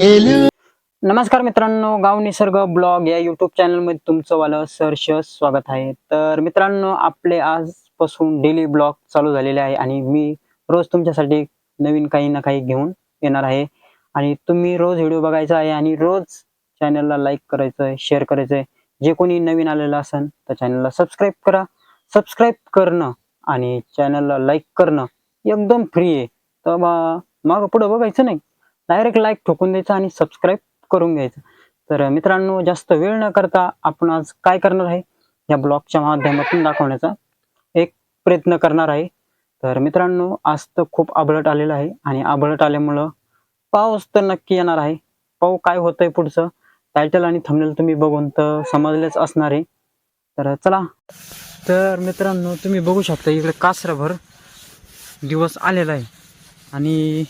नमस्कार मित्रांनो गाव निसर्ग ब्लॉग या युट्यूब चॅनलमध्ये तुमचं वालं सहर्ष स्वागत आहे. तर मित्रांनो आपले आजपासून डेली ब्लॉग चालू झालेले आहे आणि मी रोज तुमच्यासाठी नवीन काही ना काही घेऊन येणार आहे. आणि तुम्ही रोज व्हिडिओ बघायचा आहे आणि रोज चॅनलला लाईक करायचं आहे शेअर करायचं आहे जे कोणी नवीन आलेलं असेल तर चॅनलला सबस्क्राईब करा. सबस्क्राईब करणं आणि चॅनलला लाईक करणं एकदम फ्री आहे. तर मग पुढं बघायचं नाही. डायरेक्ट लाईक ठोकून द्यायचं आणि सबस्क्राईब करून घ्यायचं. तर मित्रांनो जास्त वेळ न करता आपण आज काय करणार आहे? या ब्लॉगच्या माध्यमातून दाखवण्याचा एक प्रयत्न करणार आहे. तर मित्रांनो आज तर खूप आबळट आलेलं आहे आणि आबळट आल्यामुळं पाऊस तर नक्की येणार आहे. पाऊ काय होतंय पुढचं. टायटल आणि थंबनेल तुम्ही बघून तर समजलेच असणार आहे. तर चला. तर मित्रांनो तुम्ही बघू शकता इकडे कासराभर दिवस आलेला आहे. आणि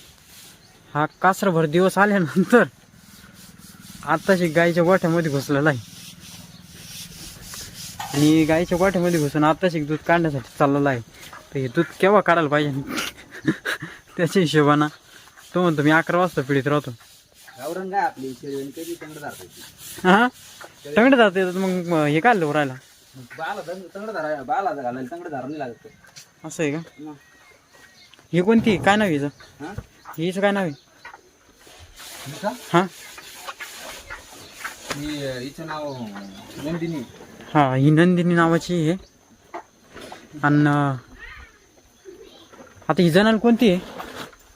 हा कासराभर दिवस आल्यानंतर आताशी गायीच्या गोठ्यामध्ये घुसलेला आहे. आणि गायीच्या गोठ्यामध्ये घुसून आताशी दूध काढण्यासाठी चाललेला आहे. तर हे दूध केव्हा काढायला पाहिजे? त्याच्या हिशोबानं तो म्हणतो मी अकरा वाजता पिढीत राहतो. गावरण काय आपली कधी तंगड धरता? हा? तंगडे जाते मग हे काढलं राहिला? बाला तंगड तंगड धरा बाला घालायला तंगड धरा नाही लागत. असं आहे का. हे कोणती? काय नाव हिचं? हिचं काय नाव आहे? ही का हा. ही अं, हिचं नाव नंदिनी. हा ही नंदिनी नावाची आहे आणि आता ही जनाल कोणती आहे?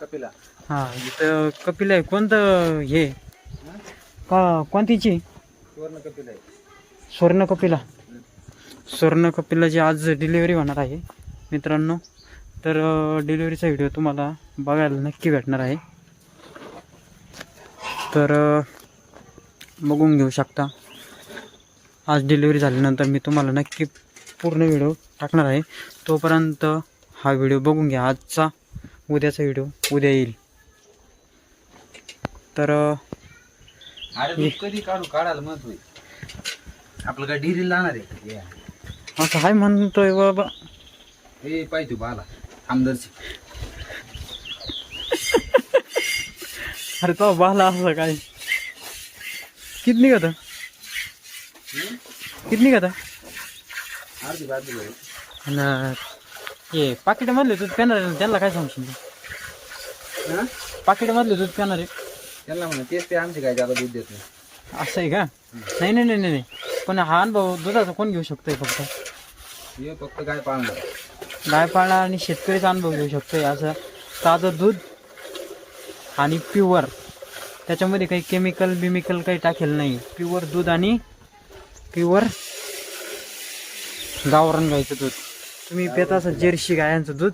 कपिला. हा इथं कपिल आहे. कोणतं हे? का कोणतीची? सुवर्ण कपिला आहे. स्वर्ण कपिला. स्वर्ण कपिलाची आज डिलिव्हरी होणार आहे मित्रांनो. तर डिलिव्हरीचा व्हिडिओ तुम्हाला बघायला नक्की भेटणार आहे. तर बघून घेऊ शकता. आज डिलिव्हरी झाल्यानंतर मी तुम्हाला नक्की पूर्ण व्हिडिओ टाकणार आहे. तोपर्यंत हा व्हिडिओ बघून घ्या. आजचा उद्याचा व्हिडिओ उद्या येईल. तर कधी काढू? काढायला आपलं काय डिरीला जाणार आहे. असं हाय म्हणतोय बाबा. हे पाहिजे बाला. आमदारची अरे तो बाला असं काय? किती निघत? किती निघत? अर्धी बाजू आणि हे पाकिटामधले दूध पेणार आहे ना, त्यांना काय सांगशील तू? हा? पाकिटामधले दूध पेणार आहे? त्यांना म्हणा तेच ते आमचे काय ज्यादा दूध देत नाही. असं आहे का? नाही नाही नाही नाही नाही. पण हा अनुभव दुधाचा कोण घेऊ शकतोय फक्त? हे फक्त काय पाळणार? गाय पाळणार आणि शेतकरीचा अनुभव घेऊ शकतो. असं ताजं दूध आणि प्युअर त्याच्यामध्ये काही केमिकल बिमिकल काही टाकेल नाही. प्युअर दूध आणि प्युअर गावरण गाईचं दूध. तुम्ही पेत असाल जर्सी गायांचं दूध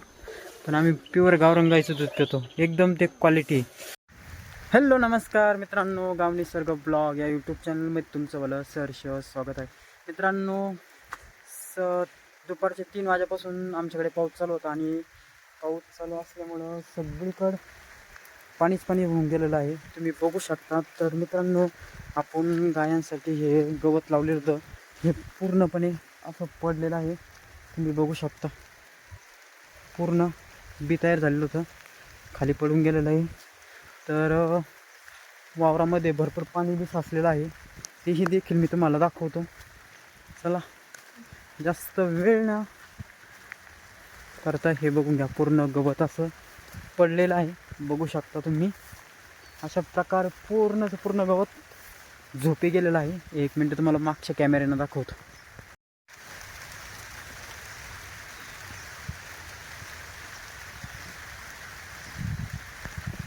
पण आम्ही प्युअर गावरण गाईचं दूध पितो. एकदम ते क्वालिटी हॅलो नमस्कार मित्रांनो. गाव निसर्ग ब्लॉग या यूट्यूब चॅनलमध्ये तुमचं भलं सहर्ष स्वागत आहे. मित्रांनो स दुपारचे तीन वाजेपासून आमच्याकडे पाऊस चालू होता आणि पाऊस चालू असल्यामुळं सगळीकडं पाणीच पाणी होऊन गेलेलं आहे. तुम्ही बघू शकता. तर मित्रांनो आपण गायांसाठी हे गवत लावलेलं होतं. हे पूर्णपणे असं पडलेलं आहे. तुम्ही बघू शकता. पूर्ण बी तयार झालेलं होतं. खाली पडून गेलेलं आहे. तर वावरामध्ये भरपूर पाणी बी साचलेलं आहे. तेही देखील मी तुम्हाला दाखवतो. चला. जास्त वेळ ना करता हे बघून घ्या. पूर्ण गवत असं पडलेलं आहे. बघू शकता तुम्ही. अशा प्रकार पूर्णचं पूर्ण गवत झोपे गेलेलं आहे. एक मिनटं तुम्हाला मागच्या कॅमेऱ्यानं दाखवतो.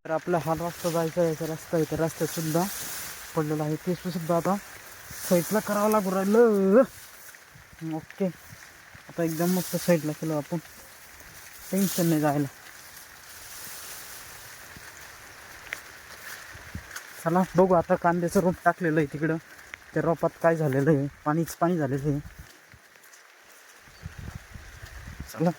तर आपला हा रस्ता जायचा याचा रस्ता आहे. तर रस्त्यात सुद्धा पडलेला आहे. ते सुद्धा आता साईडला करावं लागू राहिलं. ओके. आता एकदम मस्त साईडला केलं आपण. टेन्शन नाही जायला. चला बघू आता कांद्याचं रोप टाकलेलं आहे तिकडं. त्या रोपात काय झालेलं आहे? पाणीच पाणी झालेलं आहे. चला.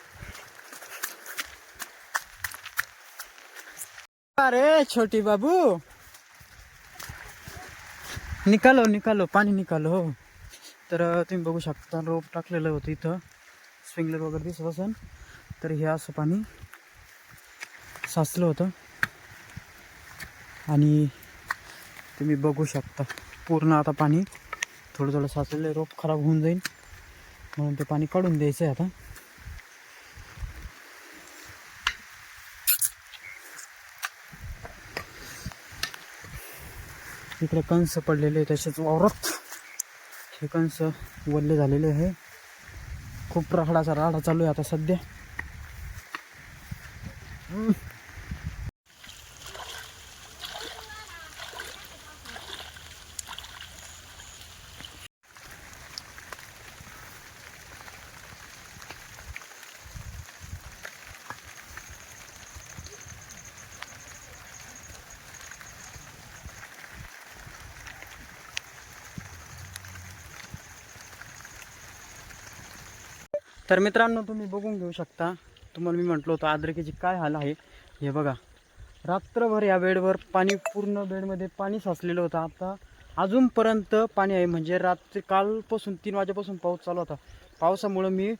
अरे छोटी बाबू. निकालो निकालो पाणी निकालो. तर तुम्ही बघू शकता रोप टाकलेलं होतं इथं. स्प्रिंगलर वगैरे दिसत असेल तर हे असं पाणी साचलं होतं. आणि तुम्ही बघू शकता पूर्ण आता पाणी थोडं थोडं साचलेलं रोप खराब होऊन जाईल. म्हणून ते पाणी काढून द्यायचं आहे आता. इकडे कंस पडलेले त्याच्याच तसेच हे कंस वल्ले झालेले आहे. खूप राहडाचा राडा चालू आहे आता सध्या. तर मित्रांनो तुम्ही बघून घेऊ शकता. तुम्हाला मी म्हटलं होतं आद्रकीची काय हाल आहे? हे बघा. रात्रभर या बेडवर पाणी पूर्ण बेडमध्ये पाणी साचलेलं होतं. आता अजूनपर्यंत पाणी आहे. म्हणजे रात्री कालपासून तीन वाजेपासून पाऊस चालू होता. पावसामुळं मी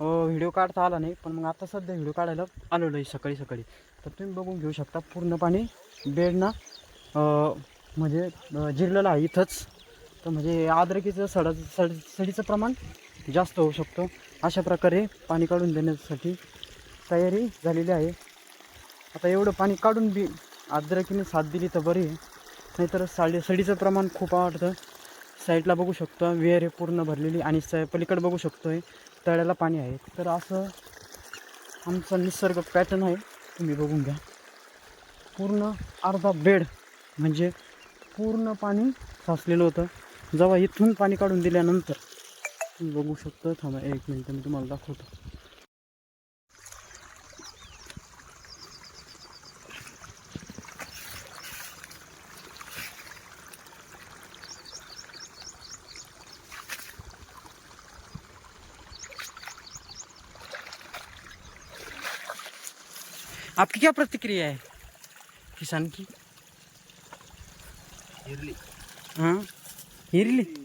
व्हिडिओ काढता आला नाही. पण मग आता सध्या व्हिडिओ काढायला आलेलो आहे सकाळी सकाळी. तर तुम्ही बघून घेऊ शकता पूर्ण पाणी बेडना म्हणजे जिरलेलं आहे इथंच. तर म्हणजे आद्रकीचं सडा सड सडीचं प्रमाण जास्त होऊ शकतो. अशा प्रकारे पाणी काढून देण्यासाठी तयारी झालेली आहे. आता एवढं पाणी काढून बी आद्रकीने साथ दिली तर बरी आहे. नाहीतर साडी सडीचं प्रमाण खूप वाढतं. साईडला बघू शकतो विहीर हे पूर्ण भरलेली आणि स पलीकडे बघू शकतो तळ्याला पाणी आहे. तर असं आमचा निसर्ग पॅटर्न आहे तुम्ही बघून घ्या. पूर्ण अर्धा बेड म्हणजे पूर्ण पाणी साचलेलं होतं. जेव्हा इथून पाणी काढून दिल्यानंतर तुम्ही बघू शकता थांबा एक मिनिट मी तुम्हाला दाखवतो आपकी क्या प्रतिक्रिया है किसान की? हिरली। हाँ? हिरली?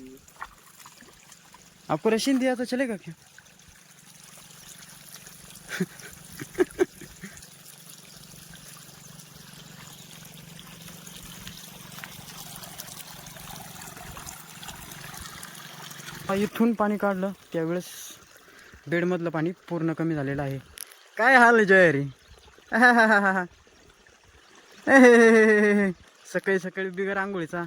आपको रशीन दिया तो चलेगा क्या? इथून पाणी काढलं. त्यावेळेस बेडमधलं पाणी पूर्ण कमी झालेलं आहे. काय हाल आहे जयरी? सकाळी सकाळी बिगर आंघोळीचा.